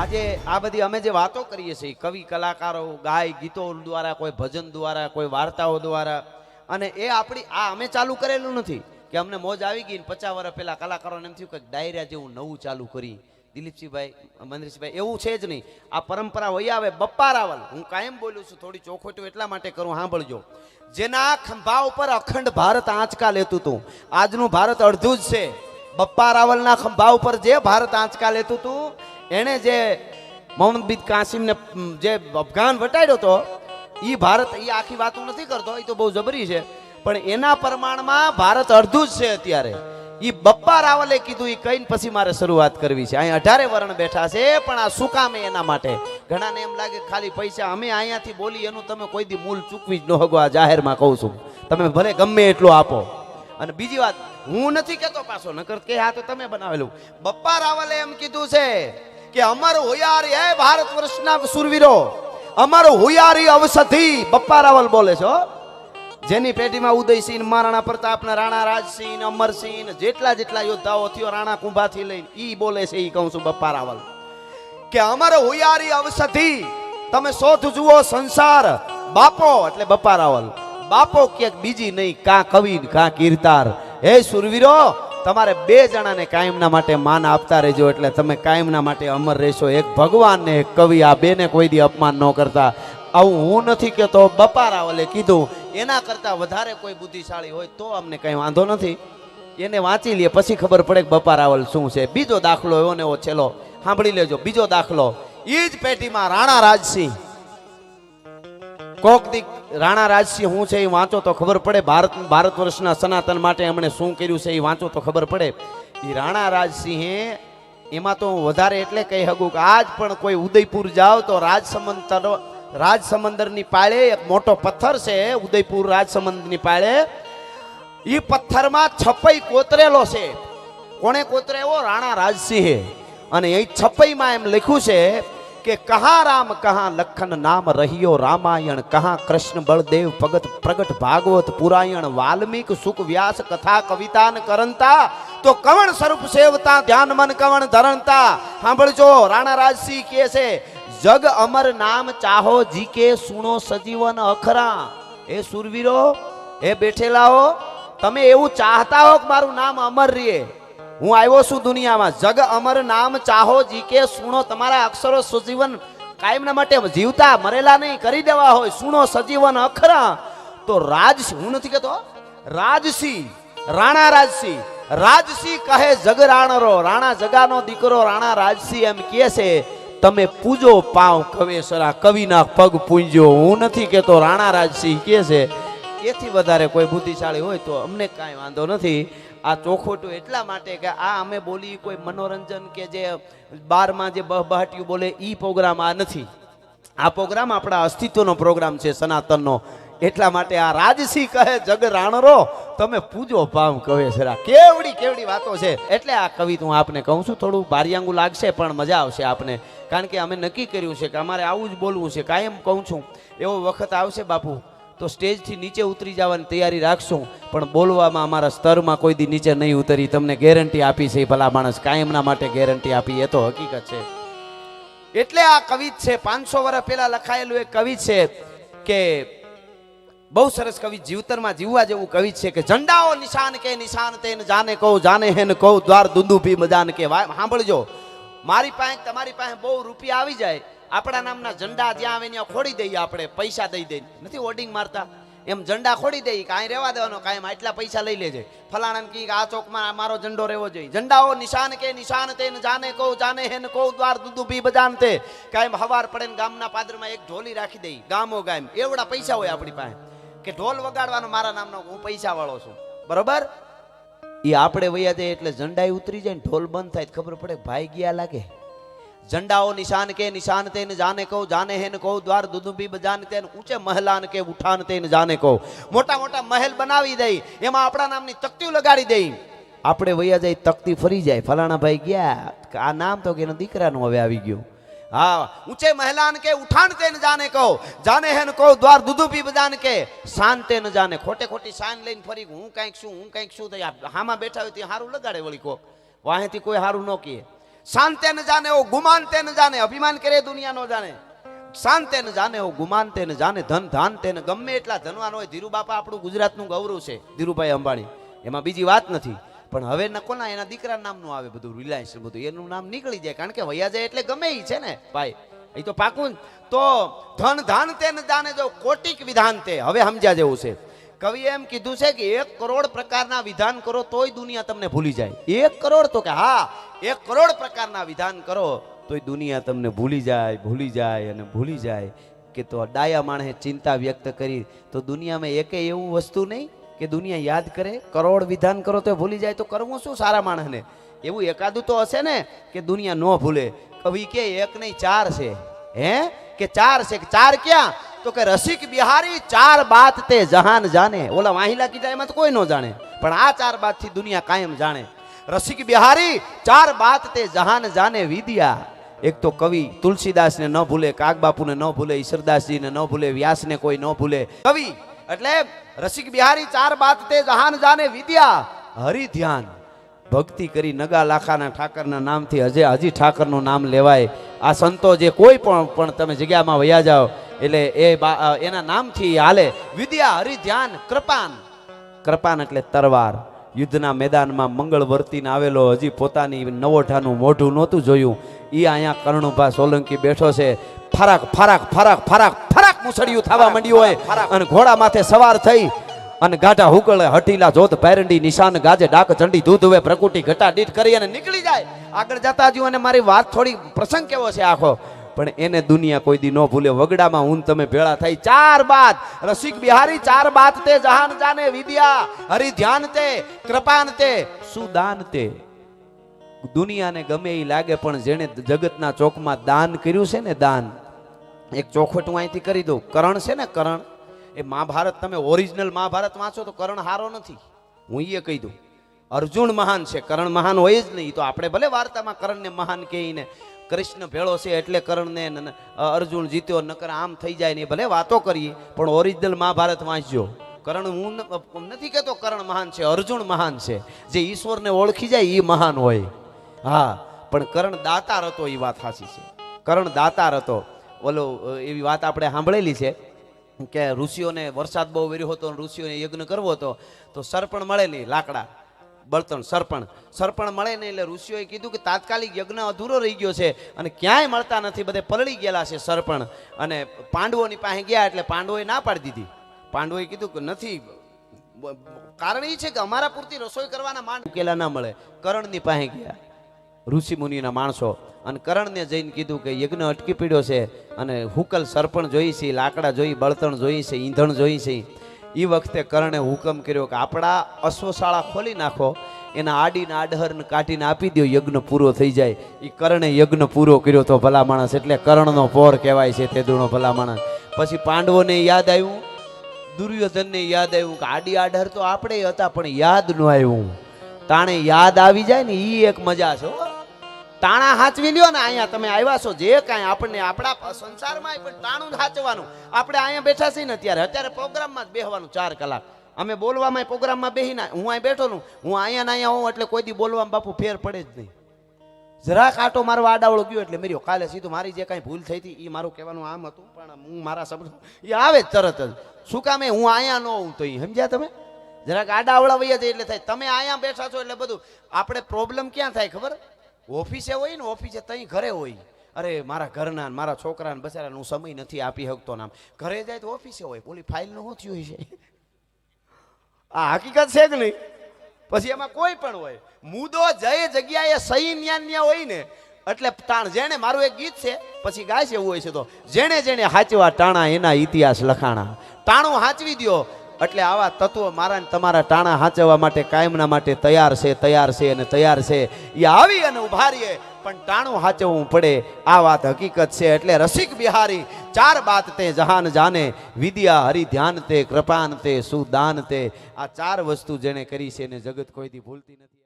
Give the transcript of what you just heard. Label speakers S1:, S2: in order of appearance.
S1: આજે આ બધી અમે જે વાતો કરીએ છીએ, કવિ, કલાકારો, ગાય ગીતો દ્વારા, કોઈ ભજન દ્વારા, કોઈ વાર્તાઓ દ્વારા, અને એ આપણી, આ અમે ચાલુ કરેલું નથી કે અમને મોજ આવી ગઈ પચાસ વર્ષ પહેલા કલાકારોને એમ થયું કે ડાયરા જેવું નવું ચાલુ કરી. દિલીપસિંહભાઈ મંદિરસિંહભાઈ એવું છે જ નહીં. આ પરંપરા વહી આવે બપ્પા રાવલ હું કાયમ બોલું છું, થોડી ચોખોટું એટલા માટે કરું, સાંભળજો. જેના ખંભા ઉપર અખંડ ભારત આંચકા લેતું હતું આજનું ભારત અડધું જ છે. બપ્પા રાવલના ખંભા ઉપર જે ભારત આંચકા લેતું હતું એણે જે મોહમ્મદ બિન કાસિમને જે અફઘાન વટાડ્યો હતો એ ભારત એ આખી વાતો નથી કરતો એ તો બહુ જબરી છે. પણ એના પ્રમાણમાં ભારત અડધું જ છે અત્યારે. એ બપ્પા રાવલે કીધું એ કહીને પછી મારે શરૂઆત કરવી છે. અહીં અઢારે વર્ણ બેઠા છે, પણ આ શું કામે એના માટે? ઘણાને એમ લાગે ખાલી પૈસા, અમે અહીંયાથી બોલી, એનું તમે કોઈ દી મૂલ ચૂકવી જ ન હગો આ જાહેરમાં કહું છું. તમે ભલે ગમે એટલું આપો. અને બીજી વાત, હું નથી કેતો પાછો, નકર કે હા તો તમે બનાવેલું. બપ્પા રાવલે એમ કીધું છે કે અમારો હોયારી હે ભારત વર્ષના સુરવીરો, અમારો હોયારી અવસથી બપ્પા રાવલ બોલે છે જેની પેઢીમાં ઉદયસિંહ, મહારાણા પ્રતાપ ને રાણા રાજસિંહ, અમરસિંહ, જેટલા જેટલા યોદ્ધાઓ થયો રાણા કુંભાથી લઈને, ઈ બોલે છે, ઈ કહું છું બપ્પા રાવલ કે અમારો હોયારી અવસથી તમે શોધ જુઓ સંસાર, બાપો, એટલે બપ્પા રાવલ બાપો ક્યાંક બીજી નહીં, કાં કવિ કાં કીર્તાર. હે સુરવીરો તમારે બે જણાને કાયમના માટે માન આપતા રહેજો એટલે તમે કાયમના માટે અમર રહેશો. એક ભગવાન ને એક કવિ. આ બેને કોઈ દી અપમાન ન કરતા. આવું હું નથી કહેતો બપારાવલે કીધું, એના કરતાં વધારે કોઈ બુદ્ધિશાળી હોય તો અમને કંઈ વાંધો નથી. એને વાંચી લઈએ પછી ખબર પડે કે બપારાવલ શું છે. બીજો દાખલો એવો ને એવો છેલ્લો. સાંભળી લેજો, બીજો દાખલો. એ જ પેટીમાં રાણા રાજસિંહ. કોક દી રાણા રાજસિંહ હું છે એ વાંચો તો ખબર પડે. ભારત ભારત વર્ષના સનાતન માટે એમણે શું કર્યું છે એ વાંચો તો ખબર પડે. એ રાણા રાજસિંહે એમાં તો હું વધારે એટલે કહી શકું કે આજ પણ કોઈ ઉદયપુર જાઓ તો રાજસમંદર રાજસમંદરની પાળે એક મોટો પથ્થર છે, ઉદયપુર રાજસમંદરની પાળે. એ પથ્થરમાં છપઈ કોતરેલો છે. કોણે કોતરેવો રાણા રાજસિંહે. અને એ છપઈમાં એમ લખ્યું છે કે કહા રામ, કહા લખન નામ રહ્યો રામાયણ, કહા કૃષ્ણ, બળદેવ, ભગત, પ્રગટ ભાગવત, પુરાયણ, વાલ્મીક સુખ વ્યાસ કથા કવિતાન કરંતા. તો કવણ સ્વરૂપ સેવતા? ધ્યાન, મન, કવણ ધરણતા? સાંભળજો, રાણા રાજસિંહ કહે છે, જગ અમર નામ ચાહો જી કે સુણો સજીવન અખરા. એ સુરવીરો એ બેઠેલાઓ, તમે એવું ચાહતા હો કે મારું નામ અમર રહે હું આવ્યો છું દુનિયામાં. જગ અમર નામ ચાહો જી કે સુણો તમારા અક્ષરો સજીવન કાયમના માટે જીવતા મરેલા નહીં, કરી દેવા હોય, સુણો સજીવન અખરા. તો રાજસિંહ, હું નથી કહેતો રાજસિંહ, રાણા રાજસિંહ રાજસિંહ કહે જગ રાણરો રાણા જગાનો દીકરો, રાણા રાજસિંહ એમ કહે છે, તમે પૂજો પાવ કવેસરા કવિના પગ પૂંજો હું નથી કહેતો રાણા રાજસિંહ કહે છે. એથી વધારે કોઈ બુદ્ધિશાળી હોય તો અમને કાંઈ વાંધો નથી. આ ચોખોટું એટલા માટે કે આ અમે બોલી કોઈ મનોરંજન કે જે બારમાં જે બહબહાટિયું બોલે એ પ્રોગ્રામ આ નથી. આ પ્રોગ્રામ આપણા અસ્તિત્વનો પ્રોગ્રામ છે સનાતનનો. એટલા માટે આ રાજસિંહ કહે, જગ રાણરો, તમે પૂજો ભાવ કહે છે. કેવડી કેવડી વાતો છે. એટલે આ કવિત હું આપને કહું છું, થોડું બારિયાંગું લાગશે, પણ મજા આવશે આપને. કારણ કે અમે નક્કી કર્યું છે કે અમારે આવું જ બોલવું છે. કાયમ કહું છું, એવો વખત આવશે બાપુ. તો સ્ટેજથી નીચે ઉતરી જવાની તૈયારી રાખશું, પણ બોલવામાં અમારા સ્તરમાં કોઈ દી નીચે નહીં ઉતરી. તમને ગેરંટી આપી છે ભલા માણસ. કાયમના માટે ગેરંટી આપી. એ તો હકીકત છે. એટલે આ કવિત છે. પાંચસો વર્ષ પહેલા લખાયેલું એક કવિત છે કે બહુ સરસ કવિ, જીવતરમાં જીવવા જેવું કવિ છે કે ઝંડાઓ નિશાન કે નિશાન તેને જાને કહું, જાને હેન કહું, દ્વાર દુંદુભી મજાન કે સાંભળજો મારી પાસે, તમારી પાસે બહુ રૂપિયા આવી જાય. આપણા નામના ઝંડા જ્યાં આવે ત્યાં ખોડી દઈએ આપણે, પૈસા દઈ દઈને. નથી હોર્ડિંગ મારતા? એમ ઝંડા ખોડી દઈએ કાંઈ રહેવા દેવાનો કાંઈ આટલા પૈસા લઈ લેજે. ફલાણા કી આ ચોકમાં મારો ઝંડો રહેવો જોઈએ. ઝંડાઓ નિશાન કે નિશાન તે જાને કહું, જાને હે ન કહું, દ્વાર દુંદુભી બજાન તે. કાંઈ હવાર પડે ને ગામના પાદરમાં એક ઢોલી રાખી દઈ, ગામો ગામ એવડા પૈસા હોય આપણી પાસે. કે ઢોલ વગાડવાનો મારા નામનો હું પૈસા વાળો છું. બરોબર? એ આપણે વૈયા જાય એટલે ઝંડા ઉતરી જાય ને ઢોલ બંધ થાય ખબર પડે ભાઈ ગયા લાગે. ઝંડાઓ નિશાન કે નિશાન તે જાને કહું જાને હે કહું, દ્વાર દુદુબી બજાન તે ઊંચે મહેલાન કે ઉઠાન તે જાને કહું. મોટા મોટા મહેલ બનાવી દઈ, એમાં આપણા નામની તકતીઓ લગાડી દઈ. આપણે વૈયા જાય તકતી ફરી જાય. ફલાણા ભાઈ ગયા આ નામ તો કે દીકરાનું હવે આવી ગયું. હા, ઊંચે મહેલાન કે ઉઠાણ તે જાને કહો જાને હે ન કહો, દ્વાર દુદુપી બજાન કે શાન તે ન જાને ખોટે ખોટી શાન લઈને ફરી હું કાંઈક શું, હું કાંઈક શું થઈ હામાં બેઠા હોય ત્યાં હારું લગાડે વળી કોક. વાહેથી કોઈ હારું ન કહે. શાંતે ન જાને, ઓ ગુમાનતે ન જાને, અભિમાન કરે દુનિયા નો જાણે. શાંતે ન જાને, ઓ ગુમાનતે ન જાને, ધન ધાન તેને ગમે એટલા ધનવાન હોય ધીરુ બાપા આપણું ગુજરાતનું ગૌરવ છે, ધીરુભાઈ અંબાણી. એમાં બીજી વાત નથી, પણ હવે ન કોના, એના દીકરા નામનું આવે બધું રિલાયન્સ બધું, એનું નામ નીકળી જાય, કારણ કે વૈયા જાય એટલે ગમે એ છે ને, ભાઈ. એ તો પાકું તો ધન ધાન તે ન જાને, જો કોટિક વિધાન તે હવે સમજ્યા જેવું છે. કવિએ એમ કીધું છે કે એક કરોડ પ્રકારના વિધાન કરો તોય દુનિયા તમને ભૂલી જાય. એક કરોડ તો કે હા, એક કરોડ પ્રકારના વિધાન કરો તોય દુનિયા તમને ભૂલી જાય ભૂલી જાય અને ભૂલી જાય. કે તો ડાયા માણસે ચિંતા વ્યક્ત કરી તો દુનિયામાં એકે એવું વસ્તુ નહીં કે દુનિયા યાદ કરે, કરોડ વિધાન કરો તો ભૂલી જાય તો કરવું શું સારા માણસને? એવું એકાદું તો હશે ને કે દુનિયા ન ભૂલે. કવિ કે એક નહીં, ચાર છે. હે? કે ચાર છે? ચાર ક્યાં? તો કે રસિક બિહારી ચાર બાત તે જહાન જાને ઓલા વાહિલા કીધા, એમાં તો કોઈ ન જાણે. પણ આ ચાર બાતથી દુનિયા કાયમ જાણે. રસિક બિહારી ચાર બાત તે જહાન જાને વિદ્યા. એક તો કવિ તુલસીદાસને ન ભૂલે, કાગબાપુને ન ભૂલે ઈશ્વરદાસજીને ન ભૂલે, વ્યાસને કોઈ ન ભૂલે. કવિ એટલે રસિક બિહારી ચાર બાત તે જહાન જાને વિદ્યા. હરિ ધ્યાન. ભક્તિ કરી નગા લાખાના ઠાકરના નામથી હજે હજી ઠાકરનું નામ લેવાય. આ સંતો જે કોઈ પણ પણ તમે જગ્યામાં વયા જાઓ એટલે એ એના નામથી હાલે. વિદ્યા હરિ ધ્યાન કૃપાન. કૃપાન એટલે તરવાર. યુદ્ધના મેદાનમાં મંગળ વર્તીને આવેલો હજી પોતાની નવોઠાનું મોઢું નહોતું જોયું. એ અહીંયા કર્ણુભા સોલંકી બેઠો છે. ફરાક ફરાક ફરાક ફરાક ફરાક મુસળિયું થવા માંડ્યું હોય. અને ઘોડા માથે સવાર થઈ અને ગાઢા હુકળે હટીલા જોત પેરંડી નિશાન ગાજે ડાક ચંડી દૂધ હવે પ્રકૃતિ ઘટા દીઠ કરી અને નીકળી જાય. આગળ જતા જ અને મારી વાત થોડી પ્રસંગ કેવો છે આખો? પણ એને દુનિયા કોઈ દી ન ભૂલે. વગડામાં હું તમે ભેળા થઈ ચાર બાત. રસિક બિહારી, ચાર બાત તે જહાન જાને વિદ્યા. હરિ ધ્યાન તે, કૃપાન તે, સુદાન તે. દુનિયાને ગમે એ લાગે, પણ જેણે જગતના ચોકમાં દાન કર્યું છે ને દાન, એક ચોખવટ હું અહીંથી કરી દઉં. કરણ છે ને કરણ, એ મહાભારત તમે ઓરિજિનલ મહાભારત વાંચો તો કરણ હારો નથી. હું એ કહી દઉં. અર્જુન મહાન છે. કરણ મહાન હોય જ નહીં. તો આપણે ભલે વાર્તામાં કરણને મહાન કહીને કૃષ્ણ ભેળો છે એટલે કરણને અર્જુન જીત્યો, નકર આમ થઈ જાય ને ભલે વાતો કરીએ, પણ ઓરિજિનલ મહાભારત વાંચજો. કરણ હું નથી કહેતો કરણ મહાન છે, અર્જુન મહાન છે. જે ઈશ્વરને ઓળખી જાય એ મહાન હોય. હા, પણ કરણ દાતાર હતો એ વાત સાચી છે. કરણ દાતાર હતો. ઓલો એવી વાત આપણે સાંભળેલી છે કે ઋષિઓને વરસાદ બહુ વેર્યો હતો ઋષિઓને યજ્ઞ કરવો હતો, તો સરપણ મળે નહીં લાકડા. બળતણ, સરપણ. સરપણ મળે નહીં એટલે ઋષિઓએ કીધું કે તાત્કાલિક યજ્ઞ અધૂરો રહી ગયો છે અને ક્યાંય મળતા નથી, બધે પલળી ગયેલા છે સરપણ. અને પાંડવોની પાસે ગયા એટલે પાંડવોએ ના પાડી દીધી. પાંડવોએ કીધું કે નથી, કારણ એ છે કે અમારા પૂરતી રસોઈ કરવાના માંડ ઉકેલા ના મળે. કરણની પાસે ગયા, ઋષિ મુનિના માણસો. અને કરણને જઈને કીધું કે યજ્ઞ અટકી પીડ્યો છે અને હુકલ સરપણ જોઈ છે, લાકડા જોઈ, બળતણ જોઈ છે, ઈંધણ જોઈ છે. એ વખતે કર્ણે હુકમ કર્યો કે આપણા અશ્વશાળા ખોલી નાખો, એના આડીને આડહરને કાઢીને આપી દો યજ્ઞ પૂરો થઈ જાય. એ કર્ણે યજ્ઞ પૂરો કર્યો તો ભલા માણસ, એટલે કર્ણનો પોર કહેવાય છે તે દુણો ભલા માણસ. પછી પાંડવોને યાદ આવ્યું? દુર્યોધનને યાદ આવ્યું કે આડી આડહર તો આપણે હતા, પણ યાદ ન આવ્યું. તાણે યાદ આવી જાય ને એ એક મજા છે હો. તાણા હાચવી લ્યો ને, અહીંયા તમે આવ્યા છો જે કાંઈ આપણને આપણા સંસારમાં પણ તાણું જ હાચવાનું. આપણે અહીંયા બેઠા છીએ ને અત્યારે. અત્યારે પ્રોગ્રામમાં જ બેહવાનું ચાર કલાક. અમે બોલવામાં પ્રોગ્રામમાં બેહીને હું અહીં બેઠો છું. હું અહીંયા ને અહીંયા હોઉં એટલે કોઈ દી બોલવામાં બાપુ ફેર પડે જ નહીં. જરાક આટો મારો આડાવળો ગયો એટલે મેર્યો. કાલે સીધું મારી જે કાંઈ ભૂલ થઈ હતી એ મારું કહેવાનું આમ હતું, પણ હું મારા શબ્દ એ આવે જ તરત જ. શું કામે હું અહીંયા ન હોઉં તો એ સમજ્યા તમે? જરાક આડાવળા વૈયા જાય એટલે થાય. તમે અહીંયા બેઠા છો એટલે બધું. આપણે પ્રોબ્લેમ ક્યાં થાય ખબર? ઓફિસે હોય ને, ઓફિસે તઈ ઘરે હોય. અરે, મારા ઘરના મારા છોકરાને બચારાને હું સમય નથી આપી શકતો નામ ઘરે જાય તો ઓફિસે હોય. ઓલી ફાઇલનું શું થયું છે? આ હકીકત છે કે નહીં? પછી એમાં કોઈ પણ હોય. મુદો જય જગ્યાએ સહી ન્યા હોય ને, એટલે તાણ જેણે મારું એક ગીત છે, પછી ગાય છે એવું હોય છે તો, જેણે જેણે હાચવા ટાણા એના ઇતિહાસ લખાણા. ટાણું હાચવી દ્યો. એટલે આવા તત્વો મારા તમારા ટાણા હાંચવા માટે, કાયમના માટે તૈયાર છે તૈયાર છે અને તૈયાર છે. એ આવી અને ઊભા રહીએ. પણ ટાણું હાચવવું પડે. આ વાત હકીકત છે. એટલે રસિક બિહારી, ચાર બાત તે જહાન જાને. વિદ્યા હરિ ધ્યાન તે, કૃપાન તે, સુદાન તે. આ ચાર વસ્તુ જેણે કરી છે એને જગત કોઈથી ભૂલતી નથી.